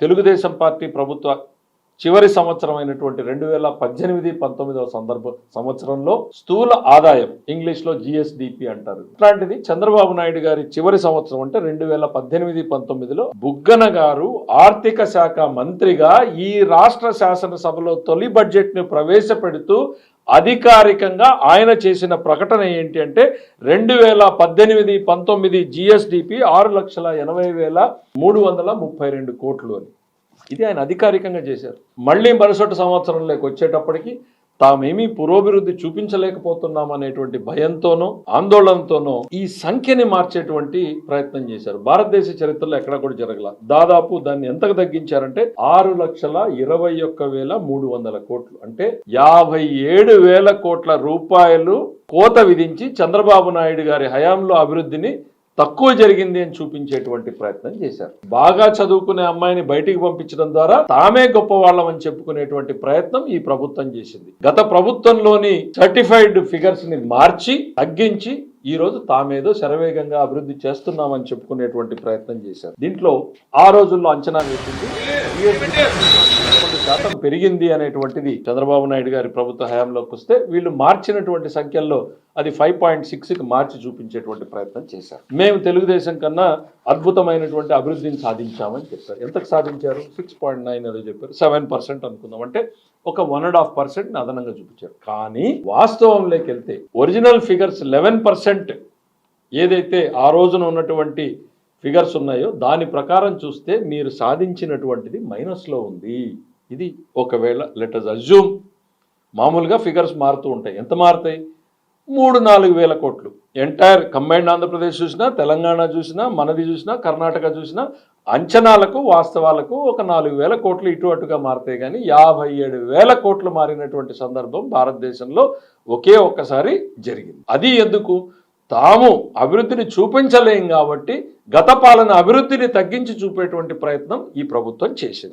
Telugu Desam party ప్రభుత్వ చివరి సంవత్సరం అయినటువంటి రెండు వేల పద్దెనిమిది పంతొమ్మిదవ సందర్భ సంవత్సరంలో స్థూల ఆదాయం ఇంగ్లీష్లో జిఎస్డిపి అంటారు. ఇట్లాంటిది చంద్రబాబు నాయుడు గారి చివరి సంవత్సరం అంటే రెండు వేల పద్దెనిమిది పంతొమ్మిదిలో బుగ్గన గారు ఆర్థిక శాఖ మంత్రిగా ఈ రాష్ట్ర శాసనసభలో తొలి బడ్జెట్ను ప్రవేశపెడుతూ అధికారికంగా ఆయన చేసిన ప్రకటన ఏంటి అంటే రెండు వేల పద్దెనిమిది పంతొమ్మిది జిఎస్డిపి ఆరు లక్షల ఎనభై వేల మూడు వందల ముప్పై రెండు కోట్లు అని. ఇది ఆయన అధికారికంగా చేశారు. మళ్ళీ మరుసటి సంవత్సరంలోకి వచ్చేటప్పటికి తామేమీ పురోభివృద్ధి చూపించలేకపోతున్నాం అనేటువంటి భయంతోనో ఆందోళనతోనో ఈ సంఖ్యని మార్చేటువంటి ప్రయత్నం చేశారు. భారతదేశ చరిత్రలో ఎక్కడ కూడా జరగల. దాదాపు దాన్ని ఎంతకు తగ్గించారంటే ఆరు లక్షల ఇరవై ఒక్క వేల మూడు వందల కోట్లు. అంటే యాభై ఏడు వేల కోట్ల రూపాయలు కోత విధించి చంద్రబాబు నాయుడు గారి హయాంలో అభివృద్ధిని తక్కువ జరిగింది అని చూపించేటువంటి ప్రయత్నం చేశారు. బాగా చదువుకునే అమ్మాయిని బయటికి పంపించడం ద్వారా తామే గొప్ప వాళ్ళం అని చెప్పుకునేటువంటి ప్రయత్నం ఈ ప్రభుత్వం చేసింది. గత ప్రభుత్వంలోని సర్టిఫైడ్ ఫిగర్స్ని మార్చి తగ్గించి ఈ రోజు తామేదో శరవేగంగా అభివృద్ధి చేస్తున్నామని చెప్పుకునేటువంటి ప్రయత్నం చేశారు. దీంట్లో ఆ రోజుల్లో అంచనా వేసింది శాతం పెరిగింది అనేటువంటిది చంద్రబాబు నాయుడు గారి ప్రభుత్వ హయాంలోకి వస్తే వీళ్ళు మార్చినటువంటి సంఖ్యల్లో అది ఫైవ్ పాయింట్ సిక్స్కి మార్చి చూపించేటువంటి ప్రయత్నం చేశారు. మేము తెలుగుదేశం కన్నా అద్భుతమైనటువంటి అభివృద్ధిని సాధించామని చెప్పారు. ఎంతకు సాధించారు? సిక్స్ పాయింట్ నైన్ ఏదో చెప్పారు. సెవెన్ పర్సెంట్ అనుకుందాం. అంటే ఒక వన్ అండ్ హాఫ్ పర్సెంట్ అదనంగా చూపించారు. కానీ వాస్తవంలోకి వెళ్తే ఒరిజినల్ ఫిగర్స్ లెవెన్ పర్సెంట్ ఏదైతే ఆ రోజున ఉన్నటువంటి ఫిగర్స్ ఉన్నాయో దాని ప్రకారం చూస్తే మీరు సాధించినటువంటిది మైనస్లో ఉంది. ఇది ఒకవేళ లెటర్స్ అజ్యూమ్ మామూలుగా ఫిగర్స్ మారుతూ ఉంటాయి. ఎంత మారుతాయి? మూడు నాలుగు వేల కోట్లు. ఎంటైర్ కంబైన్డ్ ఆంధ్రప్రదేశ్ చూసినా తెలంగాణ చూసినా మనది చూసినా కర్ణాటక చూసినా అంచనాలకు వాస్తవాలకు ఒక నాలుగు వేల కోట్లు ఇటు అటుగా మారుతాయి. కానీ యాభై ఏడు వేల కోట్లు మారినటువంటి సందర్భం భారతదేశంలో ఒకే ఒక్కసారి జరిగింది. అది ఎందుకు? తాము అభివృద్ధిని చూపించలేం కాబట్టి గత పాలన అభివృద్ధిని తగ్గించి చూపేటువంటి ప్రయత్నం ఈ ప్రభుత్వం చేసింది.